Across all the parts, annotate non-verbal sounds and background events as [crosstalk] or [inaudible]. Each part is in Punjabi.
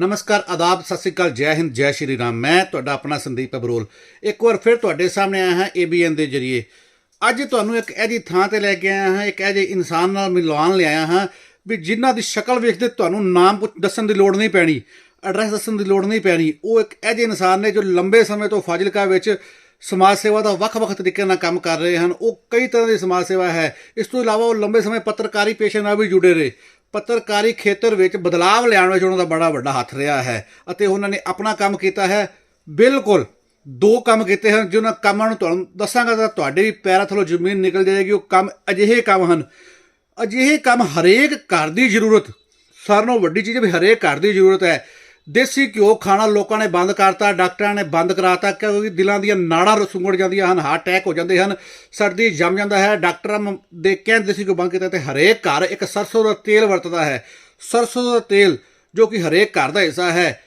ਨਮਸਕਾਰ, ਆਦਾਬ, ਸਤਿ ਸ੍ਰੀ ਅਕਾਲ, ਜੈ ਹਿੰਦ, ਜੈ ਸ਼੍ਰੀ ਰਾਮ। ਮੈਂ ਤੁਹਾਡਾ ਆਪਣਾ ਸੰਦੀਪ ਅਬਰੋਲ। ਇੱਕ ਵਾਰ ਫਿਰ ਤੁਹਾਡੇ ਸਾਹਮਣੇ ਆਇਆ ਹਾਂ ABN ਦੇ ਜਰੀਏ। ਅੱਜ ਤੁਹਾਨੂੰ ਇੱਕ ਇਹਦੀ ਥਾਂ ਤੇ ਲੈ ਕੇ ਆਇਆ ਹਾਂ, ਇੱਕ ਇਹਦੇ ਇਨਸਾਨ ਨਾਲ ਮਿਲਵਾਉਣ ਲਿਆਇਆ ਹਾਂ ਵੀ ਜਿਨ੍ਹਾਂ ਦੀ ਸ਼ਕਲ ਵੇਖਦੇ ਤੁਹਾਨੂੰ ਨਾਮ ਪੁੱਛ- ਦੱਸਣ ਦੀ ਲੋੜ ਨਹੀਂ ਪੈਣੀ ਐਡਰੈਸ ਦੱਸਣ ਦੀ ਲੋੜ ਨਹੀਂ ਪੈਣੀ। ਉਹ ਇੱਕ ਇਹਦੇ ਇਨਸਾਨ ਨੇ ਜੋ ਲੰਬੇ ਸਮੇਂ ਤੋਂ ਫਾਜ਼ਿਲਕਾ ਵਿੱਚ ਸਮਾਜ ਸੇਵਾ ਦਾ ਵੱਖ-ਵੱਖ ਤਰੀਕੇ ਨਾਲ ਕੰਮ ਕਰ ਰਹੇ ਹਨ। ਉਹ ਕਈ ਤਰ੍ਹਾਂ ਦੀ ਸਮਾਜ ਸੇਵਾ ਹੈ। ਇਸ ਤੋਂ ਇਲਾਵਾ ਉਹ ਲੰਬੇ ਸਮੇਂ ਪੱਤਰਕਾਰੀ ਪੇਸ਼ੇ ਨਾਲ ਵੀ ਜੁੜੇ ਰਹੇ। ਪੱਤਰਕਾਰੀ ਖੇਤਰ ਵਿੱਚ ਬਦਲਾਅ ਲਿਆਉਣ ਵਿੱਚ ਉਹਨਾਂ ਦਾ ਬੜਾ ਵੱਡਾ ਹੱਥ ਰਿਹਾ ਹੈ ਅਤੇ ਉਹਨਾਂ ਨੇ ਆਪਣਾ ਕੰਮ ਕੀਤਾ ਹੈ। ਬਿਲਕੁਲ ਦੋ ਕੰਮ ਕੀਤੇ ਹਨ ਜਿਹਨਾਂ ਕੰਮਾਂ ਨੂੰ ਤੁਹਾਨੂੰ ਦੱਸਾਂਗਾ ਤਾਂ ਤੁਹਾਡੇ ਵੀ ਪੈਰਾਂ ਥੱਲੋਂ ਜ਼ਮੀਨ ਨਿਕਲ ਜਾਏਗੀ। ਉਹ ਕੰਮ ਅਜਿਹੇ ਕੰਮ ਹਨ। ਅਜਿਹੇ ਕੰਮ ਹਰੇਕ ਘਰ ਦੀ ਜ਼ਰੂਰਤ, ਸਾਰਿਆਂ ਨਾਲੋਂ ਵੱਡੀ ਚੀਜ਼ ਵੀ ਹਰੇਕ ਘਰ ਦੀ ਜ਼ਰੂਰਤ ਹੈ। ਦੇਸੀ ਘਿਓ ਖਾਣਾ ਲੋਕਾਂ ਨੇ ਬੰਦ ਕਰਤਾ, ਡਾਕਟਰਾਂ ਨੇ ਬੰਦ ਕਰਾਤਾ, ਕਿਉਂਕਿ ਦਿਲਾਂ ਦੀਆਂ ਨਾੜਾਂ ਰਸੂੰਗੜ ਜਾਂਦੀਆਂ ਹਨ, ਹਾਰਟ ਅਟੈਕ ਹੋ ਜਾਂਦੇ ਹਨ, ਸਰਦੀ ਜੰਮ ਜਾਂਦਾ ਹੈ, ਡਾਕਟਰਾਂ ਮ- ਦੇ ਕਹਿੰਦੇ ਦੇਸੀ ਘਿਓ ਬੰਦ ਕੀਤਾ ਤੇ ਹਰੇਕ ਘਰ ਇੱਕ ਸਰਸੋਂ ਦਾ ਤੇਲ ਵਰਤਦਾ ਹੈ। ਸਰਸੋਂ ਦਾ ਤੇਲ, ਜੋ ਕਿ ਹਰੇਕ ਘਰ ਦਾ ਹਿੱਸਾ ਹੈ।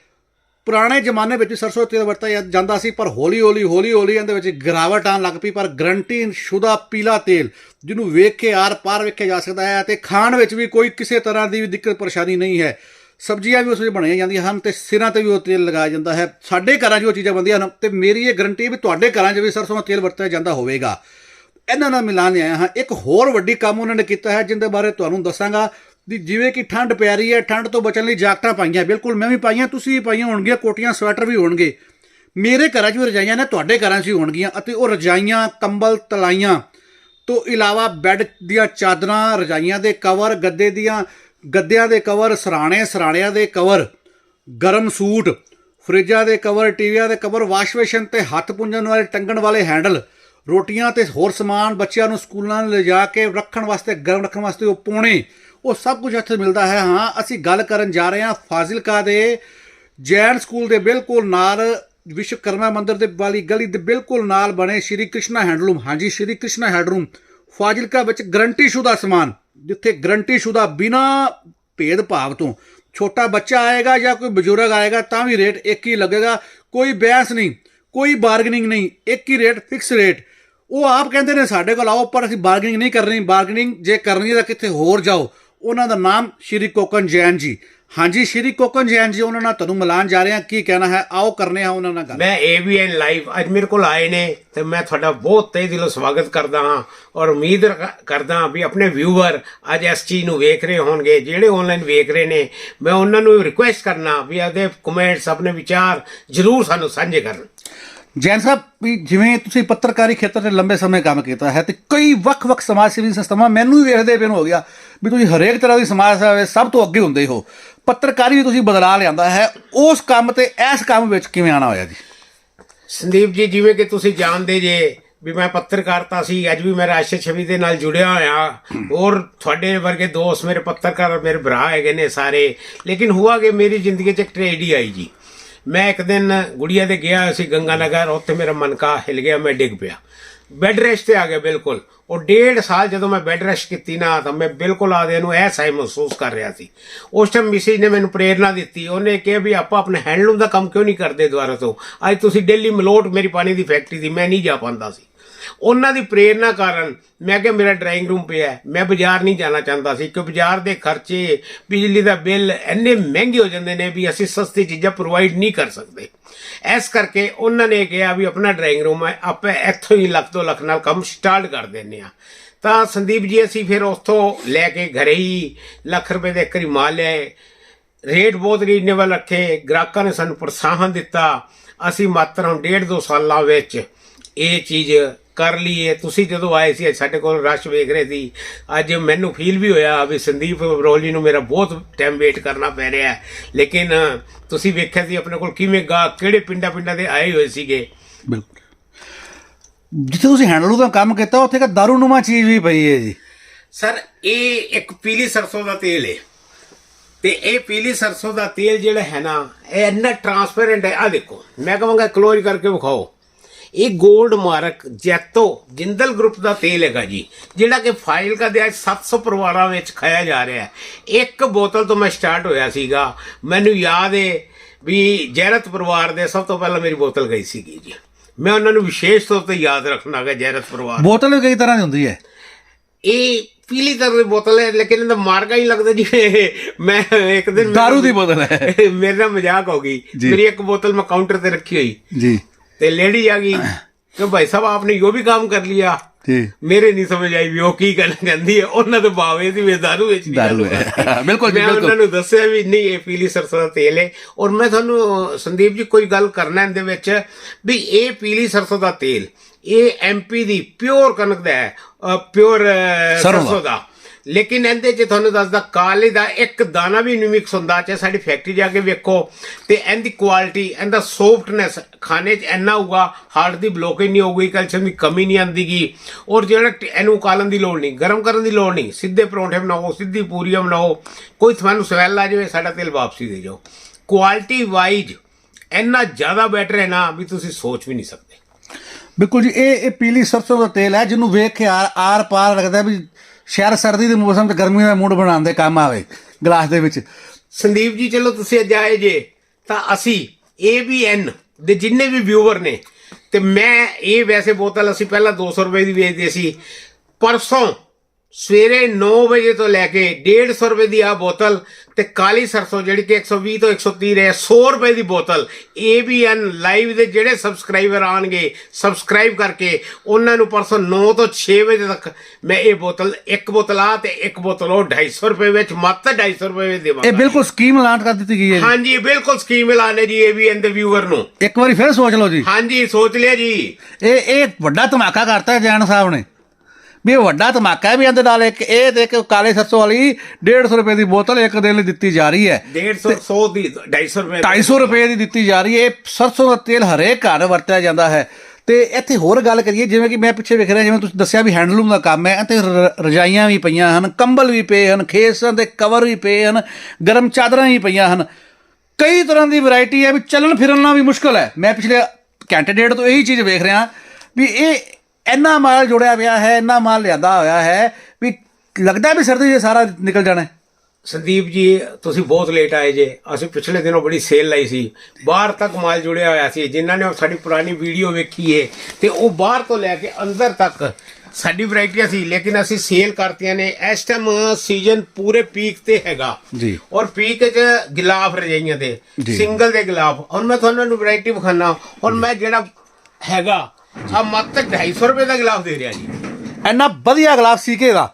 ਪੁਰਾਣੇ ਜ਼ਮਾਨੇ ਵਿੱਚ ਸਰਸੋਂ ਦਾ ਤੇਲ ਵਰਤਿਆ ਜਾ- ਜਾਂਦਾ ਸੀ, ਪਰ ਹੌਲੀ ਹੌਲੀ ਹੌਲੀ ਹੌਲੀ ਇਹਦੇ ਵਿੱਚ ਗਿਰਾਵਟ ਆਉਣ ਲੱਗ ਪਈ, ਪਰ ਗਰੰਟੀ ਸ਼ੁਦਾ ਪੀਲਾ ਤੇਲ, ਜਿਹਨੂੰ ਵੇਖ ਕੇ ਆਰ ਪਾਰ ਵੇਖਿਆ ਜਾ ਸਕਦਾ ਹੈ, ਅਤੇ ਖਾਣ ਵਿੱਚ ਵੀ ਕੋਈ ਕਿਸੇ ਤਰ੍ਹਾਂ ਦੀ ਵੀ ਦਿੱਕਤ ਪਰੇਸ਼ਾਨੀ ਨਹੀਂ ਹੈ। ਸਬਜ਼ੀਆਂ ਵੀ ਉਸ ਵਿੱਚ ਬਣਾਈਆਂ ਜਾਂਦੀਆਂ ਹਨ ਤੇ ਸਿਰਾਂ ਤੇ ਵੀ ਉਹ ਤੇਲ ਲਗਾਇਆ ਜਾਂਦਾ ਹੈ। ਸਾਡੇ ਘਰਾਂ 'ਚ ਉਹ ਚੀਜ਼ਾਂ ਬਣਦੀਆਂ ਹਨ ਤੇ ਮੇਰੀ ਇਹ ਗਰੰਟੀ ਵੀ ਤੁਹਾਡੇ ਘਰਾਂ 'ਚ ਵੀ ਸਰਸੋਂ ਦਾ ਤੇਲ ਵਰਤਿਆ ਜਾਂਦਾ ਹੋਵੇਗਾ। ਇਹਨਾਂ ਨਾਲ ਮਿਲਾਨ ਆਇਆ ਹਾਂ। ਇੱਕ ਹੋਰ ਵੱਡੀ ਕੰਮ ਉਹਨਾਂ ਨੇ ਕੀਤਾ ਹੈ ਜਿੰਦੇ ਬਾਰੇ ਤੁਹਾਨੂੰ ਦੱਸਾਂਗਾ ਵੀ ਜਿਵੇਂ ਕਿ ਠੰਡ ਪੈ ਰਹੀ ਹੈ, ਠੰਡ ਤੋਂ ਬਚਣ ਲਈ ਜਾਕਟਾਂ ਪਾਈਆਂ। ਬਿਲਕੁਲ, ਮੈਂ ਵੀ ਪਾਈਆਂ, ਤੁਸੀਂ ਵੀ ਪਾਈਆਂ ਹੋਣਗੀਆਂ, ਕੋਟੀਆਂ, ਸਵੈਟਰ ਵੀ ਹੋਣਗੇ। ਮੇਰੇ ਘਰਾਂ 'ਚ ਵੀ ਰਜਾਈਆਂ ਨੇ, ਤੁਹਾਡੇ ਘਰਾਂ 'ਚ ਵੀ ਹੋਣਗੀਆਂ ਅਤੇ ਉਹ ਰਜਾਈਆਂ, ਕੰਬਲ, ਤਲਾਈਆਂ ਤੋਂ ਇਲਾਵਾ ਬੈੱਡ ਦੀਆਂ ਚਾਦਰਾਂ, ਰਜਾਈਆਂ ਦੇ ਕਵਰ, ਗੱਦੇ ਦੀਆਂ ਗੱਦਿਆਂ ਦੇ ਕਵਰ, ਸਰਾਣੇ, ਸਰਾਣਿਆਂ ਦੇ ਕਵਰ, ਗਰਮ ਸੂਟ, ਫਰਿੱਜਾਂ ਦੇ ਕਵਰ, ਟੀਵੀਆਂ ਦੇ ਕਵਰ, ਵਾਸ਼ ਬੇਸ਼ਨ ਤੇ ਹੱਥ ਪੁੰਜਣ ਵਾਲੇ, ਟੰਗਣ ਵਾਲੇ ਹੈਂਡਲ, ਰੋਟੀਆਂ ਤੇ ਹੋਰ ਸਮਾਨ ਬੱਚਿਆਂ ਨੂੰ ਸਕੂਲਾਂ ਨੂੰ ਲਿਜਾ ਕੇ ਰੱਖਣ ਵਾਸਤੇ, ਗਰਮ ਰੱਖਣ ਵਾਸਤੇ ਉਹ ਪੋਣੇ, ਉਹ ਸਭ ਕੁਝ ਇੱਥੇ ਮਿਲਦਾ ਹੈ। ਹਾਂ, ਅਸੀਂ ਗੱਲ ਕਰਨ ਜਾ ਰਹੇ ਹਾਂ ਫਾਜ਼ਿਲਕਾ ਦੇ ਜੈਨ ਸਕੂਲ ਦੇ ਬਿਲਕੁਲ ਨਾਲ, ਵਿਸ਼ਵਕਰਮਾ ਮੰਦਿਰ ਦੇ ਵਾਲੀ ਗਲੀ ਦੇ ਬਿਲਕੁਲ ਨਾਲ ਬਣੇ ਸ਼੍ਰੀ ਕ੍ਰਿਸ਼ਨਾ ਹੈਂਡਲੂਮ। ਹਾਂਜੀ, ਸ਼੍ਰੀ ਕ੍ਰਿਸ਼ਨਾ ਹੈਂਡਲੂਮ, ਫਾਜ਼ਿਲਕਾ ਵਿੱਚ ਗਰੰਟੀ ਸ਼ੁਦਾ ਸਮਾਨ। ਜਿੱਥੇ ਗਰੰਟੀਸ਼ੁਦਾ ਬਿਨਾ ਭੇਦ ਭਾਵ ਤੋਂ ਛੋਟਾ ਬੱਚਾ ਆਏਗਾ ਜਾਂ ਕੋਈ ਬਜ਼ੁਰਗ ਆਏਗਾ ਤਾਂ ਵੀ ਰੇਟ ਇੱਕ ਹੀ ਲੱਗੇਗਾ, ਕੋਈ ਬਹਿਸ ਨਹੀਂ, ਕੋਈ ਬਾਰਗੇਨਿੰਗ ਨਹੀਂ, ਇੱਕ ਹੀ ਰੇਟ ਫਿਕਸ ਰੇਟ ਉਹ ਆਪ ਕਹਿੰਦੇ ਨੇ ਸਾਡੇ ਕੋਲ ਆਓ, ਪਰ ਅਸੀਂ ਬਾਰਗੇਨਿੰਗ ਨਹੀਂ ਕਰਨੀ। ਬਾਰਗੇਨਿੰਗ ਜੇ ਕਰਨੀ ਤਾਂ ਕਿੱਥੇ ਹੋਰ ਜਾਓ। ਉਹਨਾਂ ਦਾ ਨਾਮ ਸ਼੍ਰੀ ਕੋਕਨ ਜੈਨ ਜੀ। ਹਾਂਜੀ ਸ਼੍ਰੀ ਕੋਕਨ ਜੈਨ ਜੀ ਉਹਨਾਂ ਨਾਲ ਤੁਹਾਨੂੰ ਮਿਲਾਨ ਜਾ ਰਹੇ ਹਾਂ। ਕੀ ਕਹਿਣਾ ਹੈ? ਆਓ ਕਰਨੇ ਹਾਂ ਉਹਨਾਂ ਨਾਲ ਗੱਲ। ਮੈਂ ABN ਲਾਈਵ ਅੱਜ ਮੇਰੇ ਕੋਲ ਆਏ ਨੇ ਤੇ ਮੈਂ ਤੁਹਾਡਾ ਬਹੁਤ ਤਹਿ ਦਿਲੋਂ ਸਵਾਗਤ ਕਰਦਾ ਹਾਂ ਔਰ ਉਮੀਦ ਕਰਦਾ ਹਾਂ ਵੀ ਆਪਣੇ ਵਿਊਅਰ ਅੱਜ ਇਸ ਚੀਜ਼ ਨੂੰ ਵੇਖ ਰਹੇ ਹੋਣਗੇ। ਜਿਹੜੇ ਆਨਲਾਈਨ ਵੇਖ ਰਹੇ ਨੇ ਮੈਂ ਉਹਨਾਂ ਨੂੰ ਰਿਕੁਐਸਟ ਕਰਨਾ ਵੀ ਆਪਦੇ ਕਮੈਂਟਸ ਆਪਣੇ ਵਿਚਾਰ ਜ਼ਰੂਰ ਸਾਨੂੰ ਸਾਂਝੇ ਕਰਨ। ਜੈਨ ਸਾਹਿਬ ਵੀ ਜਿਵੇਂ ਤੁਸੀਂ ਪੱਤਰਕਾਰੀ ਖੇਤਰ 'ਚ ਲੰਬੇ ਸਮੇਂ ਕੰਮ ਕੀਤਾ ਹੈ ਤੇ ਕਈ ਵੱਖ-ਵੱਖ ਸਮਾਜ ਸੇਵੀ ਸੰਸਥਾਵਾਂ ਮੈਨੂੰ ਵੀ ਵੇਖਦੇ ਪਏ ਨੂੰ ਹੋ ਗਿਆ ਵੀ ਤੁਸੀਂ ਹਰੇਕ ਤਰ੍ਹਾਂ ਦੀ ਸਮਾਜ ਸੇਵਾ ਸਭ ਤੋਂ ਅੱਗੇ ਹੁੰਦੇ ਹੋ। ਪੱਤਰਕਾਰੀ ਵੀ ਤੁਸੀਂ ਬਦਲਾ ਲਿਆਂਦਾ ਹੈ। ਉਸ ਕੰਮ ਤੇ ਇਸ ਕੰਮ ਵਿੱਚ ਕਿਵੇਂ ਆਣਾ ਹੋਇਆ ਜੀ? ਸੰਦੀਪ ਜੀ, ਜਿਵੇਂ ਕਿ ਤੁਸੀਂ ਜਾਣਦੇ ਜੇ ਵੀ ਮੈਂ ਪੱਤਰਕਾਰਤਾ ਸੀ, ਅੱਜ ਵੀ ਮੈਂ ਰਾਸ਼ਟਰ ਛਵੀ ਦੇ ਨਾਲ ਜੁੜਿਆ ਹੋਇਆ। ਹੋਰ ਤੁਹਾਡੇ ਵਰਗੇ ਦੋਸਤ ਮੇਰੇ ਪੱਤਰਕਾਰ, ਮੇਰੇ ਭਰਾ ਹੈਗੇ ਨੇ ਸਾਰੇ। ਲੇਕਿਨ ਹੁਆ ਕਿ ਮੇਰੀ ਜ਼ਿੰਦਗੀ 'ਚ ਇੱਕ ਟ੍ਰੇਡੀ ਆਈ ਜੀ। ਮੈਂ ਇੱਕ ਦਿਨ ਗੁੜੀਆ ਦੇ ਗਿਆ ਸੀ ਗੰਗਾ ਨਗਰ, ਉੱਥੇ ਮੇਰਾ ਮਨਕਾ ਹਿਲ ਗਿਆ, ਮੈਂ ਡਿੱਗ ਪਿਆ। ਬੈੱਡ ਰੈਸਟ ਤੇ ਆ ਗਿਆ ਬਿਲਕੁਲ। ਉਹ ਡੇਢ ਸਾਲ ਜਦੋਂ ਮੈਂ ਬੈੱਡ ਰੈਸਟ ਕੀਤੀ ਨਾ, ਤਾਂ ਮੈਂ ਬਿਲਕੁਲ ਆਦੇ ਨੂੰ ਐਸਾ ਹੀ ਮਹਿਸੂਸ ਕਰ ਰਿਹਾ ਸੀ। ਉਸ ਟਾਈਮ ਮਿਸਿਸ ਨੇ ਮੈਨੂੰ ਪ੍ਰੇਰਣਾ ਦਿੱਤੀ। ਉਹਨੇ ਕਿਹਾ ਵੀ ਆਪਾਂ ਆਪਣੇ ਹੈਂਡਲੂਮ ਦਾ ਕੰਮ ਕਿਉਂ ਨਹੀਂ ਕਰਦੇ ਦੁਬਾਰਾ ਤੋਂ? ਅੱਜ ਤੁਸੀਂ ਡੇਲੀ ਮਲੋਟ ਮੇਰੀ ਪਾਣੀ ਦੀ ਫੈਕਟਰੀ ਦੀ, ਮੈਂ ਨਹੀਂ ਜਾ ਪਾਉਂਦਾ ਸੀ। ਉਹਨਾਂ ਦੀ ਪ੍ਰੇਰਣਾ ਕਾਰਨ ਮੈਂ ਕਿਹਾ ਮੇਰਾ ਡਰਾਇੰਗ ਰੂਮ ਪਿਆ ਮੈਂ ਬਾਜ਼ਾਰ ਨਹੀਂ ਜਾਣਾ ਚਾਹੁੰਦਾ ਸੀ ਕਿ ਬਾਜ਼ਾਰ ਦੇ ਖਰਚੇ, ਬਿਜਲੀ ਦਾ ਬਿੱਲ ਇੰਨੇ ਮਹਿੰਗੇ ਹੋ ਜਾਂਦੇ ਨੇ ਵੀ ਅਸੀਂ ਸਸਤੀ ਚੀਜ਼ਾਂ ਪ੍ਰੋਵਾਈਡ ਨਹੀਂ ਕਰ ਸਕਦੇ। ਇਸ ਕਰਕੇ ਉਹਨਾਂ ਨੇ ਕਿਹਾ ਵੀ ਆਪਣਾ ਡਰਾਇੰਗ ਰੂਮ ਹੈ, ਆਪਾਂ ਇੱਥੋਂ ਹੀ ਲੱਖ ਤੋਂ ਲੱਖ ਨਾਲ ਕੰਮ ਸਟਾਰਟ ਕਰ ਦਿੰਨੇ ਆ ਤਾਂ ਸੰਦੀਪ ਜੀ, ਅਸੀਂ ਫਿਰ ਉੱਥੋਂ ਲੈ ਕੇ ਘਰੇ ਹੀ ਲੱਖ ਰੁਪਏ ਦੇ ਕਰੀ ਮਾਲ ਲਿਆਏ। ਰੇਟ ਬਹੁਤ ਰੀਜ਼ਨੇਬਲ ਰੱਖੇ। ਗ੍ਰਾਹਕਾਂ ਨੇ ਸਾਨੂੰ ਪ੍ਰੋਤਸਾਹਨ ਦਿੱਤਾ। ਅਸੀਂ ਮਾਤਰ ਹੁਣ ਡੇਢ ਦੋ ਸਾਲਾਂ ਵਿੱਚ ਇਹ ਚੀਜ਼ ਕਰ ਲਈਏ ਤੁਸੀਂ ਜਦੋਂ ਆਏ ਸੀ, ਅੱਜ ਸਾਡੇ ਕੋਲ ਰਸ਼ ਵੇਖ ਰਹੇ ਸੀ। ਅੱਜ ਮੈਨੂੰ ਫੀਲ ਵੀ ਹੋਇਆ ਵੀ ਸੰਦੀਪ ਬਰੋਲ ਨੂੰ ਮੇਰਾ ਬਹੁਤ ਟਾਈਮ ਵੇਟ ਕਰਨਾ ਪੈ ਰਿਹਾ ਹੈ। ਲੇਕਿਨ ਤੁਸੀਂ ਵੇਖਿਆ ਸੀ, ਆਪਣੇ ਕੋਲ ਕਿਵੇਂ ਗਾ ਕਿਹੜੇ ਪਿੰਡਾਂ ਪਿੰਡਾਂ ਦੇ ਆਏ ਹੋਏ ਸੀਗੇ। ਬਿਲਕੁਲ। ਜਿੱਥੇ ਤੁਸੀਂ ਹੈਂਡਲੂ ਦਾ ਕੰਮ ਕੀਤਾ, ਉੱਥੇ ਇੱਕ ਦਾਰੂਨੁਮਾ ਚੀਜ਼ ਵੀ ਪਈ ਹੈ ਜੀ। ਸਰ, ਇਹ ਇੱਕ ਪੀਲੀ ਸਰਸੋਂ ਦਾ ਤੇਲ ਹੈ। ਤੇ ਇਹ ਪੀਲੀ ਸਰਸੋਂ ਦਾ ਤੇਲ ਜਿਹੜਾ ਹੈ ਨਾ, ਇਹ ਇੰਨਾ ਟਰਾਂਸਪੇਰੈਂਟ ਹੈ। ਆ ਦੇਖੋ, ਮੈਂ ਕਹਾਂਗਾ ਕਲੋਜ਼ ਕਰਕੇ ਵਿਖਾਓ। ਇਹ 골ਡ ਮਾਰਕ ਜੈਤੋ ਜਿੰਦਲ ਗਰੁੱਪ ਦਾ ਤੇਲ ਹੈਗਾ ਜੀ, ਜਿਹੜਾ ਕਿ ਫਾਈਲ ਕਾ ਦੇ ਅੱਜ 700 ਪਰਿਵਾਰਾਂ ਵਿੱਚ ਖਾਇਆ ਜਾ ਰਿਹਾ ਹੈ। ਇੱਕ ਬੋਤਲ ਤੋਂ ਮੈਂ ਸਟਾਰਟ ਹੋਇਆ ਸੀਗਾ। ਮੈਨੂੰ ਯਾਦ ਹੈ ਵੀ ਜੈਰਤ ਪਰਿਵਾਰ ਦੇ ਸਭ ਤੋਂ ਪਹਿਲਾਂ ਮੇਰੀ ਬੋਤਲ ਗਈ ਸੀਗੀ ਜੀ। ਮੈਂ ਉਹਨਾਂ ਨੂੰ ਵਿਸ਼ੇਸ਼ ਤੌਰ ਤੇ ਯਾਦ ਰੱਖਣਾ ਹੈ ਜੈਰਤ ਪਰਿਵਾਰ ਬੋਤਲ ਵੀ ਕਈ ਤਰ੍ਹਾਂ ਦੀ ਹੁੰਦੀ ਹੈ? ਇਹ ਪੀਲੀ ਤਰ੍ਹਾਂ ਦੀ ਬੋਤਲ ਹੈ ਲੇਕਿਨ ਇਹਦਾ ਮਾਰਕਾ ਹੀ ਲੱਗਦਾ ਜਿਵੇਂ ਮੈਂ ਇੱਕ ਦਿਨ ਦਾਰੂ ਦੀ ਬੋਤਲ ਹੈ। [laughs] ਮੇਰੇ ਨਾਲ ਮਜ਼ਾਕ ਹੋ ਗਈ। ਮੇਰੀ ਇੱਕ ਬੋਤਲ ਮੈਂ ਕਾਊਂਟਰ ਤੇ ਰੱਖੀ ਹੋਈ। ਜੀ। ਤੇ ਲੇਡੀ ਆ ਗਈ [coughs] ਕਿ ਭਾਈ ਸਾਹਿਬ ਆਪਨੇ ਯੋ ਵੀ ਕੰਮ ਕਰ ਲਿਆ। ਜੀ ਮੇਰੇ ਨਹੀਂ ਸਮਝ ਆਈ ਵੀ ਉਹ ਕੀ ਕਹਿਣਾ ਚਾਹੁੰਦੀ ਹੈ ਉਹਨਾਂ ਦੇ ਬਾਵੇ ਦੀ ਵੀ ਦਾਰੂ ਵਿੱਚ ਦਾਰੂ ਹੈ। ਬਿਲਕੁਲ ਜੀ, ਮੈਂ ਬਿਲਕੁਲ। ਉਹਨਾਂ ਨੂੰ ਦੱਸਿਆ ਵੀ ਨਹੀਂ ਇਹ ਪੀਲੀ ਸਰਸੋਂ ਦਾ ਤੇਲ ਹੈ ਔਰ ਮੈਂ ਤੁਹਾਨੂੰ ਸੰਦੀਪ ਜੀ ਕੋਈ ਗੱਲ ਕਰਨਾ ਇਹਦੇ ਵਿੱਚ ਵੀ ਇਹ ਪੀਲੀ ਸਰਸੋਂ ਦਾ ਤੇਲ ਇਹ ਐਮਪੀ ਦੀ ਪਿਓਰ ਕਣਕ ਦਾ ਹੈ ਪਿਓਰ। ਸਰਸੋਂ ਦਾ ਲੇਕਿਨ ਇਹਦੇ ਚ ਤੁਹਾਨੂੰ ਦੱਸਦਾ, ਕਾਲੇ ਦਾ ਇੱਕ ਦਾਣਾ ਵੀ ਨਹੀਂ ਮਿਕਸ ਹੁੰਦਾ, ਚਾਹੇ ਸਾਡੀ ਫੈਕਟਰੀ ਜਾ ਕੇ ਵੇਖੋ, ਤੇ ਇਹਦੀ ਕੁਆਲਿਟੀ ਇਹਦਾ ਸੌਫਟਨੈਸ ਖਾਣੇ ਚ ਇੰਨਾ ਹੋਊਗਾ ਹਾਰਟ ਦੀ ਬਲੋਕੇਜ ਨਹੀਂ ਹੋਊਗੀ ਕੈਲਸ਼ੀਅਮ ਦੀ ਕਮੀ ਨਹੀਂ ਆਂਦੀਗੀ ਔਰ ਜਿਹੜਾ ਟ- ਇਹਨੂੰ ਉਕਾਲਣ ਦੀ ਲੋੜ ਨਹੀਂ, ਗਰਮ ਕਰਨ ਦੀ ਲੋੜ ਨਹੀਂ, ਸਿੱਧੇ ਪਰੌਂਠੇ ਬਣਾਓ, ਸਿੱਧੀ ਪੂਰੀਆਂ ਬਣਾਓ, ਕੋਈ ਤੁਹਾਨੂੰ ਸਮੈਲ ਆ ਜਾਵੇ, ਸਾਡਾ ਤੇਲ ਵਾਪਸੀ ਦੇ ਜਾਓ। ਕੁਆਲਿਟੀ ਵਾਈਜ਼ ਇੰਨਾ ਜ਼ਿਆਦਾ ਬੈਟਰ ਹੈ ਨਾ ਵੀ ਤੁਸੀਂ ਸੋਚ ਵੀ ਨਹੀਂ ਸਕਦੇ। ਬਿਲਕੁਲ ਜੀ, ਇਹ ਇਹ ਪੀਲੀ ਸਰਸੋਂ ਦਾ ਤੇਲ ਹੈ, ਜਿਹਨੂੰ ਵੇਖ ਕੇ ਆਰ ਆਰ ਪਾਰ ਲੱਗਦਾ ਵੀ ਸ਼ਾਇਦ ਸਰਦੀ ਦੇ ਮੌਸਮ 'ਚ ਗਰਮੀ ਦਾ ਮੂਡ ਬਣਾਉਣ ਦੇ ਕੰਮ ਆਵੇ, ਗਲਾਸ ਦੇ ਵਿੱਚ। ਸੰਦੀਪ ਜੀ, ਚਲੋ ਤੁਸੀਂ ਅੱਜ ਆਏ ਜੇ, ਤਾਂ ਅਸੀਂ ABN ਦੇ ਜਿੰਨੇ ਵੀ ਵਿਊਵਰ ਨੇ, ਤੇ ਮੈਂ ਇਹ ਵੈਸੇ ਬੋਤਲ ਅਸੀਂ ਪਹਿਲਾਂ 200 ਰੁਪਏ ਦੀ ਵੇਚਦੇ ਸੀ, ਪਰਸੋਂ ਸਵੇਰੇ 9 ਵਜੇ ਤੋਂ ਲੈ ਕੇ 150 ਰੁਪਏ ਦੀ ਆ ਬੋਤਲ ਤੇ ਕਾਲੀ ਸਰਸੋਂ ਜਿਹੜੀ ਕਿ 120 ਤੋਂ 130 ਹੈ 100 ਰੁਪਏ ਦੀ ਬੋਤਲ ABN ਲਾਈਵ ਦੇ ਜਿਹੜੇ ਸਬਸਕ੍ਰਾਈਬਰ ਆਣਗੇ ਸਬਸਕ੍ਰਾਈਬ ਕਰਕੇ ਉਹਨਾਂ ਨੂੰ ਪਰਸੋਂ 9 ਤੋਂ 6 ਵਜੇ ਤੱਕ ਮੈਂ ਇਹ ਬੋਤਲ ਇੱਕ ਬੋਤਲ ਆ ਤੇ ਇੱਕ ਬੋਤਲ ਉਹ 250 ਰੁਪਏ ਵਿੱਚ ਮਾਤਰ 250 ਰੁਪਏ ਵਿੱਚ ਇਹ ਦੇਵਾਂਗਾ ਬਿਲਕੁਲ ਸਕੀਮ ਲਾਂਚ ਕਰ ਦਿੱਤੀ ਗਈ ਹੈ ਜੀ। ਹਾਂਜੀ ਬਿਲਕੁਲ ਸਕੀਮ ਐਲਾਨੇ ਜੀ ABN ਦੇ ਵਿਊਅਰ ਨੂੰ। ਇੱਕ ਵਾਰੀ ਫਿਰ ਸੋਚ ਲਓ ਜੀ। ਹਾਂਜੀ ਸੋਚ ਲਿਆ ਜੀ। ਇਹ ਇਹ ਵੱਡਾ ਧਮਾਕਾ ਕਰਤਾ ਹੈ ਜੈਨ ਸਾਹਿਬ ਨੇ। ਵੀ ਇਹ ਵੱਡਾ ਧਮਾਕਾ ਹੈ ਵੀ ਇਹਦੇ ਨਾਲ ਇੱਕ ਇਹ ਤੇ ਇੱਕ ਕਾਲੇ ਸਰਸੋਂ ਵਾਲੀ 150 ਰੁਪਏ ਦੀ ਬੋਤਲ ਇੱਕ ਦਿਨ ਲਈ ਦਿੱਤੀ ਜਾ ਰਹੀ ਹੈ। 150 100 ਦੀ 250 ਰੁਪਏ 250 ਰੁਪਏ ਦੀ ਦਿੱਤੀ ਜਾ ਰਹੀ ਹੈ। ਇਹ ਸਰਸੋਂ ਦਾ ਤੇਲ ਹਰੇਕ ਘਰ ਵਰਤਿਆ ਜਾਂਦਾ ਹੈ। ਤੇ ਇੱਥੇ ਹੋਰ ਗੱਲ ਕਰੀਏ ਜਿਵੇਂ ਕਿ ਮੈਂ ਪਿੱਛੇ ਵੇਖ ਰਿਹਾ ਜਿਵੇਂ ਤੁਸੀਂ ਦੱਸਿਆ ਵੀ ਹੈਂਡਲੂਮ ਦਾ ਕੰਮ ਹੈ ਤੇ ਰਜਾਈਆਂ ਵੀ ਪਈਆਂ ਹਨ ਕੰਬਲ ਵੀ ਪਏ ਹਨ ਖੇਸਾਂ ਦੇ ਕਵਰ ਵੀ ਪਏ ਹਨ ਗਰਮ ਚਾਦਰਾਂ ਵੀ ਪਈਆਂ ਹਨ। ਕਈ ਤਰ੍ਹਾਂ ਦੀ ਵੈਰਾਈਟੀ ਹੈ ਵੀ ਚੱਲਣ ਫਿਰਨਾ ਵੀ ਮੁਸ਼ਕਲ ਹੈ। ਮੈਂ ਪਿਛਲੇ ਘੰਟੇ ਡੇਢ ਤੋਂ ਇਹੀ ਚੀਜ਼ ਵੇਖ ਰਿਹਾ ਵੀ ਇਹ ਇੰਨਾ ਮਾਲ ਜੁੜਿਆ ਪਿਆ ਹੈ ਇੰਨਾ ਮਾਲ ਲਿਆਦਾ ਹੋਇਆ ਹੈ ਵੀ ਲੱਗਦਾ ਵੀ ਸਰਦੀ 'ਚ ਸਾਰਾ ਨਿਕਲ ਜਾਣਾ ਹੈ। ਸੰਦੀਪ ਜੀ ਤੁਸੀਂ ਬਹੁਤ ਲੇਟ ਆਏ ਜੇ। ਅਸੀਂ ਪਿਛਲੇ ਦਿਨੋਂ ਬੜੀ ਸੇਲ ਲਾਈ ਸੀ। ਬਾਹਰ ਤੱਕ ਮਾਲ ਜੁੜਿਆ ਹੋਇਆ ਸੀ। ਜਿਨ੍ਹਾਂ ਨੇ ਉਹ ਸਾਡੀ ਪੁਰਾਣੀ ਵੀਡੀਓ ਵੇਖੀ ਏ ਤੇ ਉਹ ਬਾਹਰ ਤੋਂ ਲੈ ਕੇ ਅੰਦਰ ਤੱਕ ਸਾਡੀ ਵੈਰਾਈਟੀਆਂ ਸੀ। ਲੇਕਿਨ ਅਸੀਂ ਸੇਲ ਕਰਤੀਆਂ ਨੇ। ਇਸ ਟਾਈਮ ਸੀਜ਼ਨ ਪੂਰੇ ਪੀਕ ਤੇ ਹੈਗਾ। ਜੀ। ਔਰ ਪੀਕ ਚ ਗਿਲਾਫ ਰਜਾਈਆਂ ਦੇ। ਜੀ। ਸਿੰਗਲ ਦੇ ਗਿਲਾਫ। ਹੁਣ ਮੈਂ ਤੁਹਾਨੂੰ ਵੈਰਾਈਟੀ ਵਿਖਾਣਾ ਹੁਣ ਮੈਂ ਜਿਹੜਾ ਹੈਗਾ ਆ ਮਾਤਰ 250 ਰੁਪਏ ਦਾ ਗਿਲਾਫ ਦੇ ਰਿਹਾ ਜੀ। ਇੰਨਾ ਵਧੀਆ ਗਲਾਸ ਸੀਕੇ ਦਾ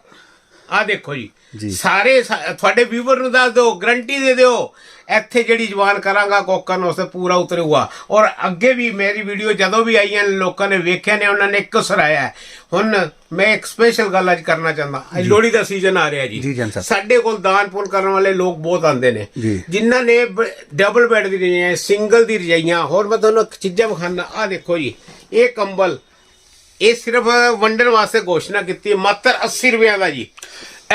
ਆ ਦੇਖੋ ਜੀ ਸਾਰੇ ਸਾ- ਤੁਹਾਡੇ ਵੀਵਰ ਨੂੰ ਦੱਸ ਦਿਓ ਗਰੰਟੀ ਦੇ ਦਿਓ ਇੱਥੇ ਜਿਹੜੀ ਜਵਾਨ ਕਰਾਂਗਾ ਕੋਕਨ ਉਸ ਪੂਰਾ ਉਤਰੂਗਾ। ਔਰ ਅੱਗੇ ਵੀ ਮੇਰੀ ਵੀਡੀਓ ਜਦੋਂ ਵੀ ਆਈਆਂ ਨੇ, ਲੋਕਾਂ ਨੇ ਵੇਖਿਆ ਨੇ ਉਹਨਾਂ ਨੇ ਇੱਕ ਸਰਾਇਆ ਹੈ। ਹੁਣ ਮੈਂ ਇੱਕ ਸਪੈਸ਼ਲ ਗੱਲ ਅੱਜ ਕਰਨਾ ਚਾਹੁੰਦਾ। ਅੱਜ ਲੋਹੜੀ ਦਾ ਸੀਜ਼ਨ ਆ ਰਿਹਾ ਜੀ, ਜੀ ਜਨ ਸਾਹਿਬ। ਸਾਡੇ ਕੋਲ ਦਾਨ ਪੁੰਨ ਕਰਨ ਵਾਲੇ ਲੋਕ ਬਹੁਤ ਆਉਂਦੇ ਨੇ। ਜੀ। ਜਿਨ੍ਹਾਂ ਨੇ ਡਬਲ ਬੈੱਡ ਦੀ ਰਜਾਈਆਂ ਸਿੰਗਲ ਦੀ ਰਜਾਈਆਂ ਹੋਰ ਮੈਂ ਤੁਹਾਨੂੰ ਇੱਕ ਚੀਜ਼ਾਂ ਵਿਖਾਣਾ ਆ ਦੇਖੋ ਜੀ ਇਹ ਕੰਬਲ ਇਹ ਸਿਰਫ ਵੰਡਣ ਵਾਸਤੇ ਘੋਸ਼ਣਾ ਕੀਤੀ ਹੈ ਮਾਤਰ 80 ਰੁਪਏ ਦਾ ਜੀ।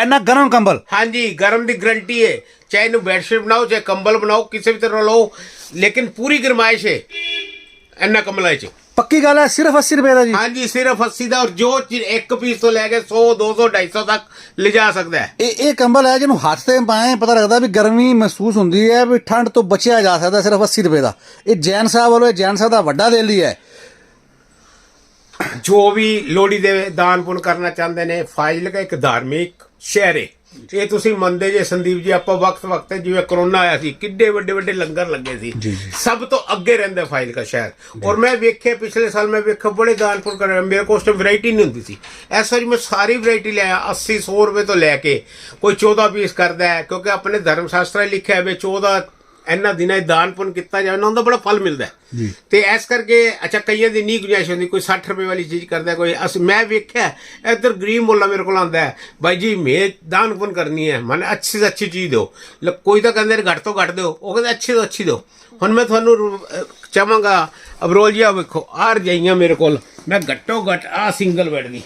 ਇੰਨਾ ਗਰਮ ਕੰਬਲ? ਹਾਂਜੀ ਗਰਮ ਦੀ ਗਰੰਟੀ ਹੈ ਚਾਹੇ ਇਹਨੂੰ ਬੈਡਸ਼ੀਟ ਬਣਾਓ ਚਾਹੇ ਕੰਬਲ ਬਣਾਓ ਕਿਸੇ ਵੀ ਤਰ੍ਹਾਂ ਲਓ ਲੇਕਿਨ ਪੂਰੀ ਗਰਮਾਇਸ਼ ਹੈ ਇੰਨਾ ਕੰਬਲਾਂ 'ਚ। ਪੱਕੀ ਗੱਲ ਹੈ ਸਿਰਫ 80 ਰੁਪਏ ਦਾ ਜੀ। ਹਾਂਜੀ ਸਿਰਫ 80 ਦਾ ਔਰ ਜੋ ਇੱਕ ਪੀਸ ਤੋਂ ਲੈ ਕੇ 100 200 250 ਤੱਕ ਲਿਜਾ ਸਕਦਾ ਹੈ। ਇਹ ਇਹ ਕੰਬਲ ਹੈ ਜਿਹਨੂੰ ਹੱਥ ਤੇ ਪਾਏ ਪਤਾ ਲੱਗਦਾ ਵੀ ਗਰਮੀ ਮਹਿਸੂਸ ਹੁੰਦੀ ਹੈ ਵੀ ਠੰਡ ਤੋਂ ਬਚਿਆ ਜਾ ਸਕਦਾ ਸਿਰਫ 80 ਰੁਪਏ ਦਾ। ਇਹ ਜੈਨ ਸਾਹਿਬ ਵੱਲੋਂ ਇਹ ਜੈਨ ਸਾਹਿਬ ਦਾ ਵੱਡਾ ਦਿਲ ਹੀ ਹੈ। ਜੋ ਵੀ ਲੋਹੜੀ ਦੇ ਦਾਨ ਪੁੰਨ ਕਰਨਾ ਚਾਹੁੰਦੇ ਨੇ ਫਾਜ਼ਿਲਕਾ ਇੱਕ ਧਾਰਮਿਕ ਸ਼ਹਿਰ ਹੈ ਇਹ ਤੁਸੀਂ ਮੰਨਦੇ ਜੇ ਸੰਦੀਪ ਜੀ ਆਪਾਂ ਵਕਤ ਵਕਤ ਤੇ ਜਿਵੇਂ ਕਰੋਨਾ ਆਇਆ ਸੀ ਕਿੱਡੇ ਵੱਡੇ ਵੱਡੇ ਲੰਗਰ ਲੱਗੇ ਸੀ। ਸਭ ਤੋਂ ਅੱਗੇ ਰਹਿੰਦਾ ਫਾਜ਼ਿਲਕਾ ਸ਼ਹਿਰ। ਔਰ ਮੈਂ ਵੇਖਿਆ ਪਿਛਲੇ ਸਾਲ ਮੈਂ ਵੇਖਿਆ ਬੜੇ ਦਾਨ ਪੁੰਨ ਕਰ ਮੇਰੇ ਕੋਲ ਉਸ ਟਾਈਮ ਵੈਰਾਈਟੀ ਨਹੀਂ ਹੁੰਦੀ ਸੀ। ਇਸ ਵਾਰੀ ਮੈਂ ਸਾਰੀ ਵੈਰਾਈਟੀ ਲਿਆ 80 100 ਰੁਪਏ ਤੋਂ ਲੈ ਕੇ ਕੋਈ 14 ਪੀਸ ਕਰਦਾ ਹੈ ਕਿਉਂਕਿ ਆਪਣੇ ਧਰਮ ਸ਼ਾਸਤਰਾਂ ਲਿਖਿਆ ਹੈ ਵੀ 14 ਇਹਨਾਂ ਦਿਨਾਂ ਦਾਨ ਪੁੰਨ ਕੀਤਾ ਜਾਵੇ ਨਾ ਉਹਦਾ ਬੜਾ ਫਲ ਮਿਲਦਾ ਹੈ। ਤੇ ਇਸ ਕਰਕੇ ਅੱਛਾ ਕਈਆਂ ਦੀ ਨਹੀਂ ਗੁੰਜਾਇਸ਼ ਹੁੰਦੀ ਕੋਈ 60 ਰੁਪਏ ਵਾਲੀ ਚੀਜ਼ ਕਰਦਾ ਕੋਈ ਅਸੀਂ ਮੈਂ ਵੇਖਿਆ ਇੱਧਰ ਗਰੀਬ ਮੁੱਲਾ ਮੇਰੇ ਕੋਲ ਆਂਦਾ ਹੈ। ਬਾਈ ਜੀ ਮੈਂ ਦਾਨ ਪੁੰਨ ਕਰਨੀ ਹੈ ਮਨ ਅੱਛੀ ਤੋਂ ਅੱਛੀ ਚੀਜ਼ ਦਿਓ। ਕੋਈ ਤਾਂ ਕਹਿੰਦੇ ਘੱਟ ਤੋਂ ਘੱਟ ਦਿਓ। ਉਹ ਕਹਿੰਦੇ ਅੱਛੀ ਤੋਂ ਅੱਛੀ ਦਿਓ। ਹੁਣ ਮੈਂ ਤੁਹਾਨੂੰ ਚਾਹਾਂਗਾ ਅਬਰੋਲ ਜੀ ਆ ਵੇਖੋ ਆ ਰਜਾਈਆਂ ਮੇਰੇ ਕੋਲ। ਮੈਂ ਘੱਟੋ ਘੱਟ ਆ ਸਿੰਗਲ ਬੈੱਡ ਦੀ।